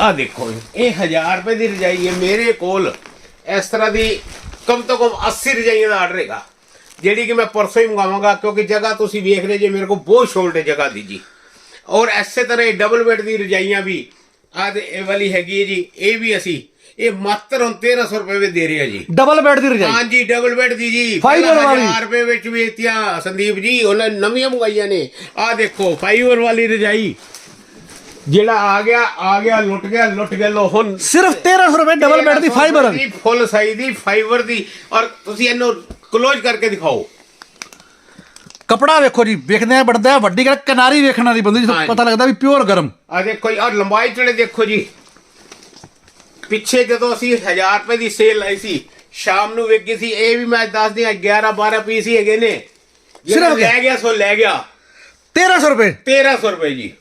ਆ ਦੇਖੋ ਇਹ 1000 ਰੁਪਏ ਦੀ ਰਜਾਈ ਹੈ ਮੇਰੇ ਕੋਲ। ਇਸ ਤਰ੍ਹਾਂ ਦੀ ਕਮ ਤੋਂ ਕਮ 80 ਰਜਾਈਆਂ ਦਾ ਆਰਡਰ ਹੈਗਾ। ਜਿਹੜੀ ਕਿ ਮੈਂ ਪਰਸੋਂ ਹੀ ਮੰਗਾਵਾਂਗਾ ਕਿਉਂਕਿ ਜਗ੍ਹਾ ਤੁਸੀਂ ਵੇਖ ਰਹੇ ਜੇ ਮੇਰੇ ਕੋਲ ਬਹੁਤ ਸ਼ੋਰਟ ਹੈ ਜਗ੍ਹਾ ਦੀ ਜੀ। ਔਰ ਐਸੇ ਤਰ੍ਹਾਂ ਇਹ ਡਬਲ ਬੈੱਡ ਦੀ ਰਜਾਈਆਂ ਵੀ ਆ ਤੇ ਇਹ ਵਾਲੀ ਹੈਗੀ ਹੈ ਜੀ ਇਹ ਵੀ ਅਸੀਂ ਇਹ ਮਾਤਰ ਹੁਣ 1300 ਰੁਪਏ ਵਿੱਚ ਦੇ ਰਹੇ ਆ ਜੀ। ਡਬਲ ਬੈੱਡ ਦੀ ਰਜਾਈ? ਹਾਂਜੀ ਡਬਲ ਬੈੱਡ ਦੀ ਜੀ। Fiber ਵਾਲੀ। 1000 ਰੁਪਏ ਵਿੱਚ ਵੇਚਤੀਆਂ ਸੰਦੀਪ ਜੀ ਉਹਨਾਂ ਨੇ ਨਵੀਆਂ ਮੰਗਾਈਆਂ ਨੇ। ਆ ਦੇਖੋ ਫਾਈਬਰ ਵਾਲੀ ਰਜਾਈ। ਜਿਹੜਾ ਆ ਗਿਆ ਆ ਗਿਆ ਲੁੱਟ ਗਿਆ ਲੁੱਟ ਗਿਆ ਲੋ ਹੁਣ ਸਿਰਫ 1300 ਰੁਪਏ ਡਬਲ ਬੈੱਡ ਦੀ ਫਾਈਬਰ ਦੀ ਫੁੱਲ ਸਾਈਜ਼ ਦੀ ਫਾਈਬਰ ਦੀ। ਔਰ ਤੁਸੀਂ ਇਹਨੂੰ ਕਲੋਜ਼ ਕਰਕੇ ਦਿਖਾਓ। ਕਪੜਾ ਵੇਖੋ ਜੀ ਵੇਖਦੇ ਆ ਬਣਦਾ ਵੱਡੀ ਗੱਲ ਕਿਨਾਰੀ ਵੇਖਣ ਵਾਲੀ ਬੰਦੀ ਹਾਂਜੀ। ਪਤਾ ਲੱਗਦਾ ਵੀ ਪਿਓਰ ਗਰਮ। ਆ ਦੇਖੋ ਔਰ ਲੰਬਾਈ ਚੜੇ ਦੇਖੋ ਜੀ। ਪਿੱਛੇ ਜਦੋਂ ਅਸੀਂ 1000 ਰੁਪਏ ਦੀ ਸੇਲ ਲਾਈ ਸੀ ਸ਼ਾਮ ਨੂੰ ਵੇਖੀ ਸੀ ਇਹ ਵੀ ਮੈਂ ਦੱਸ ਦਿਆਂ 11 12 ਪੀਸ ਹੀ ਹੈਗੇ ਨੇ। ਸਿਰਫ ਲੈ ਗਿਆ ਸੋ ਲੈ ਗਿਆ। 1300 ਰੁਪਏ। 1300 ਰੁਪਏ ਜੀ।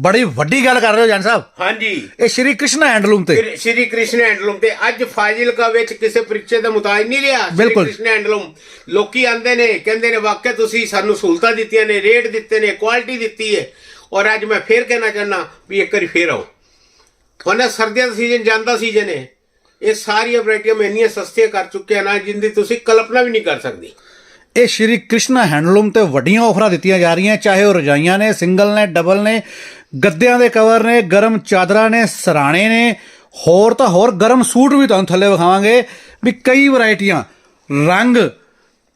ਬੜੀ ਵੱਡੀ ਗੱਲ ਕਰ ਰਹੇ ਹੋ ਜਾਨ ਸਾਹਿਬ। ਹਾਂਜੀ। ਇਹ ਸ਼੍ਰੀ ਕ੍ਰਿਸ਼ਨਾ ਹੈਂਡਲੂਮ ਤੇ। ਫਿਰ ਸ਼੍ਰੀ ਕ੍ਰਿਸ਼ਨ ਹੈਂਡਲੂਮ ਤੇ ਅੱਜ ਫਾਜ਼ਿਲਕਾ ਵਿੱਚ ਕਿਸੇ ਪ੍ਰੀਖਿਆ ਦਾ ਮੁਤਾਜ ਨਹੀਂ ਰਿਹਾ ਸ਼੍ਰੀ ਬਿਲਕੁਲ। ਕ੍ਰਿਸ਼ਨ ਹੈਂਡਲੂਮ। ਲੋਕੀ ਆਂਦੇ ਨੇ ਕਹਿੰਦੇ ਨੇ ਵਾਕਿਆ ਤੁਸੀਂ ਸਾਨੂੰ ਸਹੂਲਤਾਂ ਦਿੱਤੀਆਂ ਨੇ ਰੇਟ ਦਿੱਤੇ ਨੇ ਕੁਆਲਿਟੀ ਦਿੱਤੀ ਹੈ। ਔਰ ਅੱਜ ਮੈਂ ਫੇਰ ਕਹਿਣਾ ਚਾਹਨਾ ਵੀ ਇੱਕ ਵਾਰੀ ਫੇਰ ਆਓ। ਹੁਣ ਸਰਦੀਆਂ ਦਾ ਸੀਜ਼ਨ ਜਾਂਦਾ ਸੀਜ਼ਨ ਹੈ। ਇਹ ਸਾਰੀਆਂ ਵੈਰਾਈਟੀਆਂ ਮੈਂ ਇੰਨੀਆਂ ਸਸਤੀਆਂ ਕਰ ਚੁੱਕਿਆ ਨਾ ਜਿੰਦੀ ਤੁਸੀਂ ਕਲਪਨਾ ਵੀ ਨਹੀਂ ਕਰ ਸਕਦੀ। ਇਹ ਸ਼੍ਰੀ ਕ੍ਰਿਸ਼ਨਾ ਹੈਂਡਲੂਮ ਤੇ ਵੱਡੀਆਂ ਆਫਰਾਂ ਦਿੱਤੀਆਂ ਜਾ ਰਹੀਆਂ ਚਾਹੇ ਉਹ ਰਜਾਈਆਂ ਨੇ ਸਿੰਗਲ ਨੇ ਡਬਲ ਨੇ ਗੱਦਿਆਂ ਦੇ ਕਵਰ ਨੇ ਗਰਮ ਚਾਦਰਾਂ ਨੇ ਸਰਾਣੇ ਨੇ ਹੋਰ ਤਾਂ ਹੋਰ ਗਰਮ ਸੂਟ ਵੀ ਤੁਹਾਨੂੰ ਥੱਲੇ ਵਿਖਾਵਾਂਗੇ ਵੀ ਕਈ ਵੈਰਾਈਟੀਆਂ। ਰੰਗ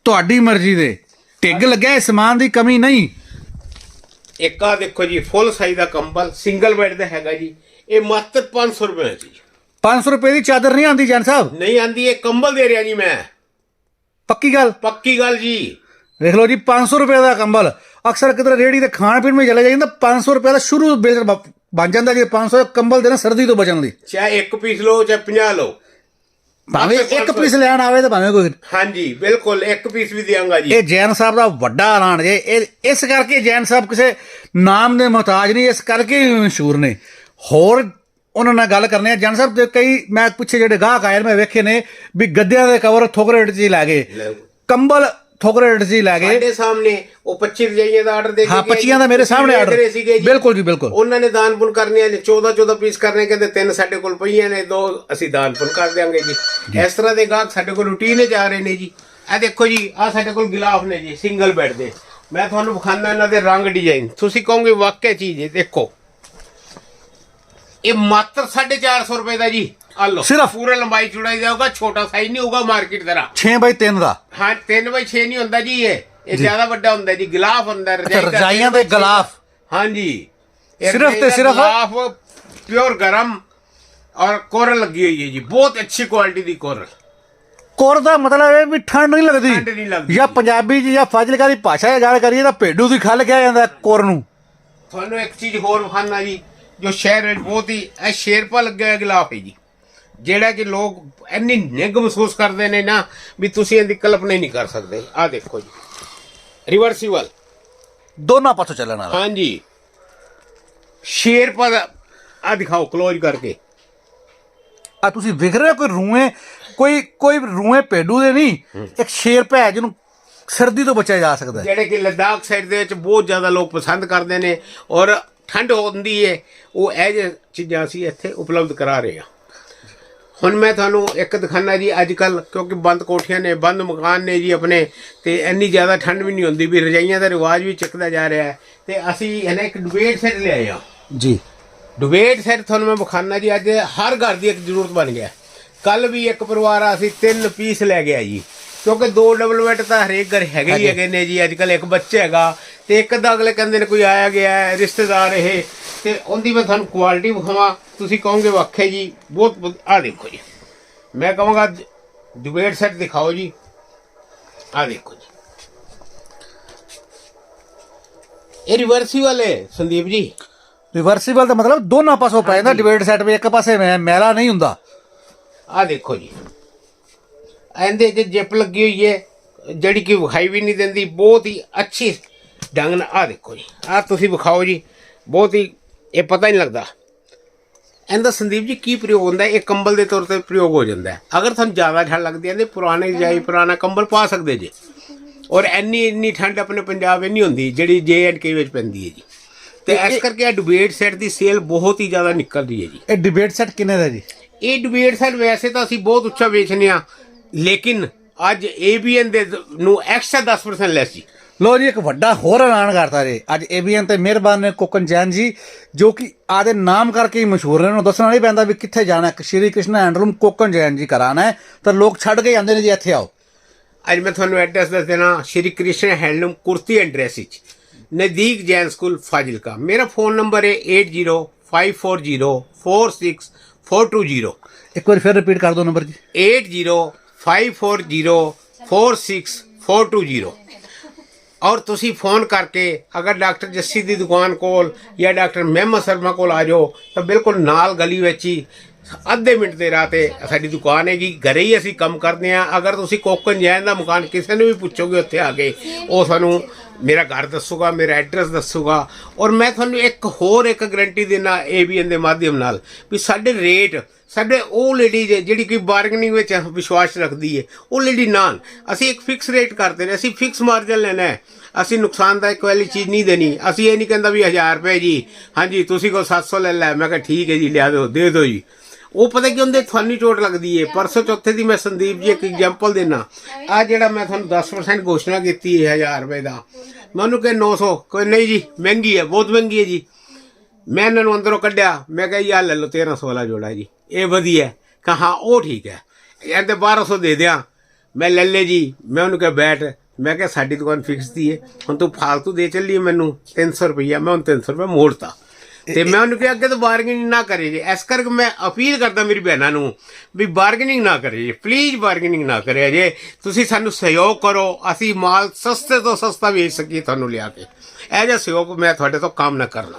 ਤੁਹਾਡੀ ਮਰਜ਼ੀ ਦੇ। ਟਿੱਗ ਲੱਗਿਆ ਸਮਾਨ ਦੀ ਕਮੀ ਨਹੀਂ। ਇੱਕ ਆ ਦੇਖੋ ਜੀ ਫੁੱਲ ਸਾਈਜ਼ ਦਾ ਕੰਬਲ ਸਿੰਗਲ ਬੈੱਡ ਦਾ ਹੈਗਾ ਜੀ। ਇਹ ਮਾਤਰ 500 ਰੁਪਏ ਹੈ ਜੀ 500 ਰੁਪਏ ਦੀ ਚਾਦਰ ਨਹੀਂ ਆਂਦੀ ਜਾਨ ਸਾਹਿਬ? ਨਹੀਂ ਆਂਦੀ ਇਹ ਕੰਬਲ ਦੇ ਰਿਹਾ ਜੀ ਮੈਂ। ਪੱਕੀ ਗੱਲ? ਪੱਕੀ ਗੱਲ ਜੀ। ਵੇਖ ਲਓ ਜੀ 500 ਰੁਪਏ ਦਾ ਕੰਬਲ। ਅਕਸਰ ਕਿਤੇ ਰੇੜੀ ਤੇ ਖਾਣ ਪੀਣ ਵਿੱਚ ਚਲੇ ਜਾਈਦਾ 500 ਰੁਪਏ ਦਾ ਸ਼ੁਰੂ ਬਿਲ ਬਣ ਜਾਂਦਾ ਜੀ 500 ਦਾ ਕੰਬਲ ਦੇਣਾ ਸਰਦੀ ਤੋਂ ਬਚਣ ਲਈ। ਚਾਹੇ ਇੱਕ ਪੀਸ ਲਓ ਚਾਹੇ 50 ਲਓ। ਭਾਵੇਂ ਇੱਕ 500 ਪੀਸ ਲੈਣ ਆਵੇ ਤਾਂ ਭਾਵੇਂ ਕੋਈ। ਹਾਂਜੀ ਬਿਲਕੁਲ ਇੱਕ ਪੀਸ ਵੀ ਦਿਆਂਗਾ ਜੀ। ਇਹ ਜੈਨ ਸਾਹਿਬ ਦਾ ਵੱਡਾ ਐਲਾਨ ਜੇ ਇਹ ਇਸ ਕਰਕੇ ਜੈਨ ਸਾਹਿਬ ਕਿਸੇ ਨਾਮ ਦੇ ਮੁਹਤਾਜ ਨਹੀਂ ਇਸ ਕਰਕੇ ਮਸ਼ਹੂਰ ਨੇ। ਹੋਰ ਉਹਨਾਂ ਨਾਲ ਗੱਲ ਕਰਨੇ ਆ। ਜੈਨ ਸਾਹਿਬ ਦੇ ਕਈ ਮੈਂ ਪਿੱਛੇ ਜਿਹੜੇ ਗਾਹਕ ਆਏ ਮੈਂ ਵੇਖੇ ਨੇ ਵੀ ਗੱਦਿਆਂ ਦੇ ਕਵਰ ਥੋਕ ਰੇਟ 'ਚ ਹੀ ਲੈ ਗਏ। ਕੰਬਲ ਥੋਕ ਰੇਟ ਹੀ ਲੈ ਗਏ ਸਾਡੇ ਸਾਹਮਣੇ ਉਹ 25 ਰਜਾਈਆਂ ਦਾ ਆਰਡਰ ਦੇ ਕੇ ਹਾਂ ਗਏ 25 ਦਾ ਮੇਰੇ ਸਾਹਮਣੇ ਆਰਡਰ ਜੀ। ਬਿਲਕੁਲ ਜੀ ਬਿਲਕੁਲ। ਉਹਨਾਂ ਨੇ ਦਾਨ ਪੁੰਨ ਕਰਨੇ ਆ 14 14 ਪੀਸ ਕਰਨੇ ਕਹਿੰਦੇ ਤਿੰਨ ਸਾਡੇ ਕੋਲ ਪਈਆਂ ਨੇ ਦੋ ਅਸੀਂ ਦਾਨ ਪੁੰਨ ਕਰ ਦਿਆਂਗੇ ਜੀ। ਇਸ ਤਰ੍ਹਾਂ ਦੇ ਗਾਹਕ ਸਾਡੇ ਕੋਲ ਰੂਟੀਨ ਵਿੱਚ ਆ ਰਹੇ ਨੇ ਜੀ। ਇਹ ਦੇਖੋ ਜੀ ਆ ਸਾਡੇ ਕੋਲ ਗਿਲਾਫ ਨੇ ਜੀ ਸਿੰਗਲ ਬੈੱਡ ਦੇ। ਮੈਂ ਤੁਹਾਨੂੰ ਵਿਖਾਣਾ ਇਹਨਾਂ ਦੇ ਰੰਗ ਡਿਜ਼ਾਈਨ ਤੁਸੀਂ ਕਹੋਗੇ ਵਾਕਿਆ ਚੀਜ਼ ਹੈ ਦੇਖੋ। ਇਹ ਮਾਤਰ 450 ਰੁਪਏ ਦਾ ਜੀ। ਆ ਸਿਰਫ? ਪੂਰਾ ਲੰਬਾਈ ਚੌੜਾਈ ਦਾ ਹੋਗਾ ਛੋਟਾ ਸਾਈਜ਼ ਨਹੀਂ ਹੋਗਾ ਮਾਰਕੀਟ ਤਰ੍ਹਾਂ 6 ਬਾਈ 3 ਦਾ। ਹਾਂ 3 ਬਾਈ 6 ਨਹੀਂ ਹੁੰਦਾ ਜੀ ਇਹ। ਇਹ ਜ਼ਿਆਦਾ ਵੱਡਾ ਹੁੰਦਾ ਜੀ ਗਿਲਾਫ ਹੁੰਦਾ ਰਜਾਈ ਦਾ ਰਜਾਈਆਂ ਦੇ ਗਿਲਾਫ। ਹਾਂਜੀ। ਸਿਰਫ ਤੇ ਦਾ ਸਿਰਫ- ਗਿਲਾਫ ਪਿਓਰ ਗਰਮ ਔਰ ਕੋਰਲ ਲੱਗੀ ਹੋਈ ਹੈ ਜੀ ਬਹੁਤ ਅੱਛੀ ਕੁਆਲਿਟੀ ਦੀ ਕੋਰਲ। ਕੋਰ ਦਾ ਮਤਲਬ ਇਹ ਵੀ ਠੰਡ ਨਹੀਂ ਲੱਗਦੀ ਠੰਡ ਨਹੀਂ ਲੱਗਦੀ। ਜਾਂ ਪੰਜਾਬੀ ਚ ਜਾਂ ਫਾਜ਼ਿਲਕਾ ਦੀ ਭਾਸ਼ਾ 'ਚ ਗੱਲ ਕਰੀਏ ਤਾਂ ਭੇਡੂ ਦੀ ਖੱਲ ਕਿਹਾ ਜਾਂਦਾ ਕੋਰ ਨੂੰ। ਤੁਹਾਨੂੰ ਇੱਕ ਚੀਜ਼ ਹੋਰ ਵਿਖਾਣਾ ਜੀ ਜੋ ਸ਼ਹਿਰ ਵਿੱਚ ਬਹੁਤ ਹੀ ਇਹ ਸ਼ੇਰਪਾ ਲੱਗਿਆ ਗਿਲਾਫ ਹੈ ਜੀ। ਜਿਹੜਾ ਕਿ ਲੋਕ ਇੰਨੀ ਨਿੱਘ ਮਹਿਸੂਸ ਕਰਦੇ ਨੇ ਨਾ ਵੀ ਤੁਸੀਂ ਇਹਦੀ ਕਲਪਨਾ ਹੀ ਨਹੀਂ ਕਰ ਸਕਦੇ। ਆਹ ਦੇਖੋ ਜੀ। ਰਿਵਰਸੀਬਲ ਦੋਨਾਂ ਪਾਸੋਂ ਚੱਲਣ ਵਾਲਾ। ਹਾਂਜੀ। ਸ਼ੇਰਪਾ ਦਾ ਆ ਦਿਖਾਓ ক্লোਜ਼ ਕਰਕੇ। ਆ ਤੁਸੀਂ ਵਿਖ ਰਹੇ ਹੋ ਕੋਈ ਰੂਏ ਕੋਈ ਕੋਈ ਰੂਏ ਭੇਡੂ ਦੇ ਨਹੀਂ ਇੱਕ ਸ਼ੇਰ ਭੈ ਜਿਹਨੂੰ ਸਰਦੀ ਤੋਂ ਬਚਿਆ ਜਾ ਸਕਦਾ ਜਿਹੜੇ ਕਿ ਲਦਾਖ ਸਾਈਡ ਦੇ ਵਿੱਚ ਬਹੁਤ ਜ਼ਿਆਦਾ ਲੋਕ ਪਸੰਦ ਕਰਦੇ ਨੇ ਔਰ ਠੰਡ ਹੁੰਦੀ ਹੈ ਉਹ ਇਹ ਚੀਜ਼ਾਂ ਅਸੀਂ ਇੱਥੇ ਉਪਲਬਧ ਕਰਾ ਰਹੇ ਹਾਂ। ਹੁਣ ਮੈਂ ਤੁਹਾਨੂੰ ਇੱਕ ਦਿਖਾਣਾ ਜੀ ਅੱਜ ਕੱਲ ਕਿਉਂਕਿ ਬੰਦ ਕੋਠੀਆਂ ਨੇ ਬੰਦ ਮਕਾਨ ਨੇ ਜੀ ਆਪਣੇ ਤੇ ਇੰਨੀ ਜ਼ਿਆਦਾ ਠੰਡ ਵੀ ਨਹੀਂ ਹੁੰਦੀ ਵੀ ਰਜਾਈਆਂ ਦਾ ਰਿਵਾਜ ਵੀ ਚੱਕਦਾ ਜਾ ਰਿਹਾ ਹੈ। ਤੇ ਅਸੀਂ ਇਹਨੇ ਇੱਕ ਡਿਬੇਟ ਸੈੱਟ ਲਿਆਏ ਹਾਂ ਜੀ। ਡਿਬੇਟ ਸੈੱਟ ਤੁਹਾਨੂੰ ਮੈਂ ਵਿਖਾਣਾ ਜੀ ਅੱਜ ਹਰ ਘਰ ਦੀ ਇੱਕ ਜ਼ਰੂਰਤ ਬਣ ਗਿਆ। ਕੱਲ ਵੀ ਇੱਕ ਪਰਿਵਾਰ ਆ ਅਸੀਂ ਤਿੰਨ ਪੀਸ ਲੈ ਗਿਆ ਜੀ। ਕਿਉਂਕਿ ਦੋ ਡਬਲ ਬੈੱਡ ਤਾਂ ਹਰੇਕ ਘਰ ਹੈਗੇ ਹੀ ਹੈਗੇ ਨੇ ਜੀ ਅੱਜ ਕੱਲ ਇੱਕ ਬੱਚਾ ਹੈਗਾ ਤੇ ਇੱਕ ਦਾ ਅਗਲੇ ਕਹਿੰਦੇ ਨੇ ਕੋਈ ਆਇਆ ਗਿਆ ਰਿਸ਼ਤੇਦਾਰ ਇਹ ਤੇ ਉਹਦੀ ਮੈਂ ਤੁਹਾਨੂੰ ਕੁਆਲਿਟੀ ਵਿਖਾਵਾਂ। ਤੁਸੀਂ ਕਹੋਗੇ ਵਾਖੇ ਜੀ ਬਹੁਤ ਆ ਦੇਖੋ ਜੀ। ਮੈਂ ਕਹਾਂਗਾ ਡਿਬੇਟ ਸੈੱਟ ਦਿਖਾਓ ਜੀ। ਆ ਦੇਖੋ ਜੀ। ਇਹ ਰਿਵਰਸੀਬਲ ਹੈ ਸੰਦੀਪ ਜੀ। ਰਿਵਰਸੀਬਲ ਦਾ ਮਤਲਬ ਦੋਨਾਂ ਪਾਸੋਂ ਪੈ ਜਾਂਦਾ ਡਿਬੇਟ ਸੈੱਟ ਵਿੱਚ ਇੱਕ ਪਾਸੇ ਮੈਲਾ ਨਹੀਂ ਹੁੰਦਾ। ਆ ਦੇਖੋ ਜੀ। ਇਹਦੇ ਤੇ ਜਿਪ ਲੱਗੀ ਹੋਈ ਹੈ ਜਿਹੜੀ ਕਿ ਵਿਖਾਈ ਵੀ ਨਹੀਂ ਦਿੰਦੀ। ਬਹੁਤ ਹੀ ਅੱਛੀ ਢੰਗ ਨਾਲ ਆ ਦੇਖੋ ਜੀ। ਆ ਤੁਸੀਂ ਵਿਖਾਓ ਜੀ। ਬਹੁਤ ਹੀ ਇਹ ਪਤਾ ਹੀ ਨਹੀਂ ਲੱਗਦਾ। ਇਹਦਾ ਸੰਦੀਪ ਜੀ ਕੀ ਪ੍ਰਯੋਗ ਹੁੰਦਾ? ਇਹ ਕੰਬਲ ਦੇ ਤੌਰ ਤੇ ਪ੍ਰਯੋਗ ਹੋ ਜਾਂਦਾ ਅਗਰ ਤੁਹਾਨੂੰ ਜ਼ਿਆਦਾ ਠੰਡ ਲੱਗਦੀ ਹੈ ਤੇ ਪੁਰਾਣੇ ਰਜਾਈ ਪੁਰਾਣਾ ਕੰਬਲ ਪਾ ਸਕਦੇ ਜੇ। ਔਰ ਇੰਨੀ ਇੰਨੀ ਠੰਡ ਆਪਣੇ ਪੰਜਾਬ ਵਿੱਚ ਨਹੀਂ ਹੁੰਦੀ ਜਿਹੜੀ ਜੇ ਐਂਡ ਕੇ ਵਿੱਚ ਪੈਂਦੀ ਹੈ ਜੀ। ਤੇ ਇਸ ਕਰਕੇ ਇਹ ਡਿਬੇਟ ਸੈੱਟ ਦੀ ਸੇਲ ਬਹੁਤ ਹੀ ਜ਼ਿਆਦਾ ਨਿਕਲ ਰਹੀ ਹੈ ਜੀ। ਇਹ ਡਿਬੇਟ ਸੈੱਟ ਕਿੰਨੇ ਦਾ ਜੀ? ਇਹ ਡਿਬੇਟ ਸੈਟ ਵੈਸੇ ਤਾਂ ਅਸੀਂ ਬਹੁਤ ਉੱਚਾ ਵੇਚਨੇ ਆ ਲੇਕਿਨ ਅੱਜ ABN ਦੇ ਦ- ਨੂੰ ਐਕਸਟਰਾ 10% ਲੈਸ ਜੀ। ਲੋ ਜੀ ਇੱਕ ਵੱਡਾ ਹੋਰ ਐਲਾਨ ਕਰਤਾ ਜੀ। ਅੱਜ ਏਬੀਐਨ ਤੇ ਮਿਹਰਬਾਨ ਨੇ ਕੋਕਨ ਜੈਨ ਜੀ ਜੋ ਕਿ ਆਦੇ ਨਾਮ ਕਰਕੇ ਹੀ ਮਸ਼ਹੂਰ ਨੇ। ਉਹਨੂੰ ਦੱਸਣਾ ਨਹੀਂ ਪੈਂਦਾ ਵੀ ਕਿੱਥੇ ਜਾਣਾ ਹੈ। ਸ਼੍ਰੀ ਕ੍ਰਿਸ਼ਨ ਹੈਂਡਲੂਮ ਕੋਕਨ ਜੈਨ ਜੀ ਕਰਾਣਾ ਹੈ। ਤਾਂ ਲੋਕ ਛੱਡ ਕੇ ਜਾਂਦੇ ਨੇ ਜੀ ਇੱਥੇ ਆਓ। ਅੱਜ ਮੈਂ ਤੁਹਾਨੂੰ ਐਡਰੈਸ ਦੱਸ ਦੇਣਾ Shri Krishna handloom kurti and dress ਵਿੱਚ। ਨਜ਼ਦੀਕ ਜੈਨ ਸਕੂਲ ਫਾਜ਼ਿਲਕਾ। ਮੇਰਾ ਫੋਨ ਨੰਬਰ ਹੈ 8054046420 ਇੱਕ ਵਾਰ ਫਿਰ ਰਿਪੀਟ ਕਰ ਦਿਓ ਨੰਬਰ ਜੀ। 8054046420 ਔਰ ਤੁਸੀਂ ਫੋਨ ਕਰਕੇ ਅਗਰ ਡਾਕਟਰ ਜੱਸੀ ਦੀ ਦੁਕਾਨ ਕੋਲ ਜਾਂ ਡਾਕਟਰ ਮਹਿਮਦ ਸ਼ਰਮਾ ਕੋਲ ਆ ਜਾਓ, ਤਾਂ ਬਿਲਕੁਲ ਨਾਲ ਗਲੀ ਵਿੱਚ ਹੀ ਅੱਧੇ ਮਿੰਟ ਦੇ ਰਾਹ ਤੇ ਸਾਡੀ ਦੁਕਾਨ ਹੈਗੀ। ਘਰੇ ਹੀ ਅਸੀਂ ਕੰਮ ਕਰਦੇ ਆ ਅਗਰ ਤੁਸੀਂ ਕੋਕਨ ਜੈਨ ਦਾ ਮਕਾਨ ਕਿਸੇ ਨੂੰ ਵੀ ਪੁੱਛੋਗੇ ਉੱਥੇ ਆ ਕੇ, ਉਹ ਸਾਨੂੰ ਮੇਰਾ ਘਰ ਦੱਸੂਗਾ, ਮੇਰਾ ਐਡਰੈਸ ਦੱਸੂਗਾ। ਔਰ ਮੈਂ ਤੁਹਾਨੂੰ ਇੱਕ ਹੋਰ ਇੱਕ ਗਰੰਟੀ ਦੇਣਾ ਏਬੀਐਨ ਦੇ ਮਾਧਿਅਮ ਨਾਲ ਵੀ ਸਾਡੇ ਰੇਟ ਸਾਡੇ ਉਹ ਲੇਡੀ ਜਿਹੜੀ ਕਿ ਬਾਰਗਨਿੰਗ ਵਿੱਚ ਵਿਸ਼ਵਾਸ ਰੱਖਦੀ ਹੈ ਉਹ ਲੇਡੀ ਨਾਨ ਅਸੀਂ ਇੱਕ ਫਿਕਸ ਰੇਟ ਕਰਦੇ ਨੇ, ਅਸੀਂ ਫਿਕਸ ਮਾਰਜਨ ਲੈਣਾ ਹੈ। ਅਸੀਂ ਨੁਕਸਾਨਦਾਇਕ ਵਾਲੀ ਚੀਜ਼ ਨਹੀਂ ਦੇਣੀ। ਅਸੀਂ ਇਹ ਨਹੀਂ ਕਹਿੰਦਾ ਵੀ 1000 ਰੁਪਏ ਜੀ, ਹਾਂਜੀ, ਤੁਸੀਂ ਕੋ 700 ਲੈ ਲੈ। ਮੈਂ ਕਿਹਾ ਠੀਕ ਹੈ ਜੀ, ਲਿਆ ਦਿਓ, ਦੇ ਦਿਓ ਜੀ। ਉਹ ਪਤਾ ਕੀ ਹੁੰਦੇ, ਤੁਹਾਨੂੰ ਚੋਟ ਲੱਗਦੀ ਏ। ਪਰਸੋਂ ਚੌਥੇ ਦੀ ਮੈਂ ਸੰਦੀਪ ਜੀ ਇੱਕ ਐਗਜ਼ਾਮਪਲ ਦੇਣਾ ਆ ਜਿਹੜਾ ਮੈਂ ਤੁਹਾਨੂੰ 10% ਘੋਸ਼ਣਾ ਕੀਤੀ ਹੈ 1000 ਰੁਪਏ ਦਾ। ਮੈਂ ਉਹਨੂੰ ਕਿਹਾ 900 ਕੋਈ ਨਹੀਂ ਜੀ, ਮਹਿੰਗੀ ਹੈ, ਬਹੁਤ ਮਹਿੰਗੀ ਹੈ ਜੀ। ਮੈਂ ਇਹਨਾਂ ਨੂੰ ਅੰਦਰੋਂ ਕੱਢਿਆ। ਮੈਂ ਕਿਹਾ ਯਾਰ ਲੈ ਲਓ 1300 ਵਾਲਾ ਜੋੜਾ ਜੀ। ਇਹ ਵਧੀਆ ਕਹਾ ਹਾਂ ਉਹ ਠੀਕ ਹੈ। ਇਹਦੇ 1200 ਦੇ ਦਿਆਂ। ਮੈਂ ਲੈ ਲੈ ਜੀ। ਮੈਂ ਉਹਨੂੰ ਕਿਹਾ ਬੈਠ। ਮੈਂ ਕਿਹਾ ਸਾਡੀ ਦੁਕਾਨ ਫਿਕਸ ਦੀ ਹੈ। ਹੁਣ ਤੂੰ ਫਾਲਤੂ ਦੇ ਚੱਲੀ ਮੈਨੂੰ 300 ਰੁਪਈਆ। ਮੈਂ ਹੁਣ 300 ਰੁਪਏ ਮੋੜਤਾ। ਤੇ ਮੈਂ ਉਹਨੂੰ ਕਿਹਾ ਅੱਗੇ ਤੋਂ ਬਾਰਗੇਨਿੰਗ ਨਾ ਕਰੇ ਜੀ। ਇਸ ਕਰਕੇ ਮੈਂ ਅਪੀਲ ਕਰਦਾ ਮੇਰੀ ਭੈਣਾਂ ਨੂੰ ਵੀ ਬਾਰਗੇਨਿੰਗ ਨਾ ਕਰੇ ਜੀ। ਪਲੀਜ਼ ਬਾਰਗੇਨਿੰਗ ਨਾ ਕਰਿਆ ਜੇ। ਤੁਸੀਂ ਸਾਨੂੰ ਸਹਿਯੋਗ ਕਰੋ। ਅਸੀਂ ਮਾਲ ਸਸਤੇ ਤੋਂ ਸਸਤਾ ਵੇਚ ਸਕੀਏ ਤੁਹਾਨੂੰ ਲਿਆ ਕੇ। ਇਹ ਜਿਹਾ ਸਹਿਯੋਗ ਮੈਂ ਤੁਹਾਡੇ ਤੋਂ ਕੰਮ ਨਾ ਕਰਨਾ।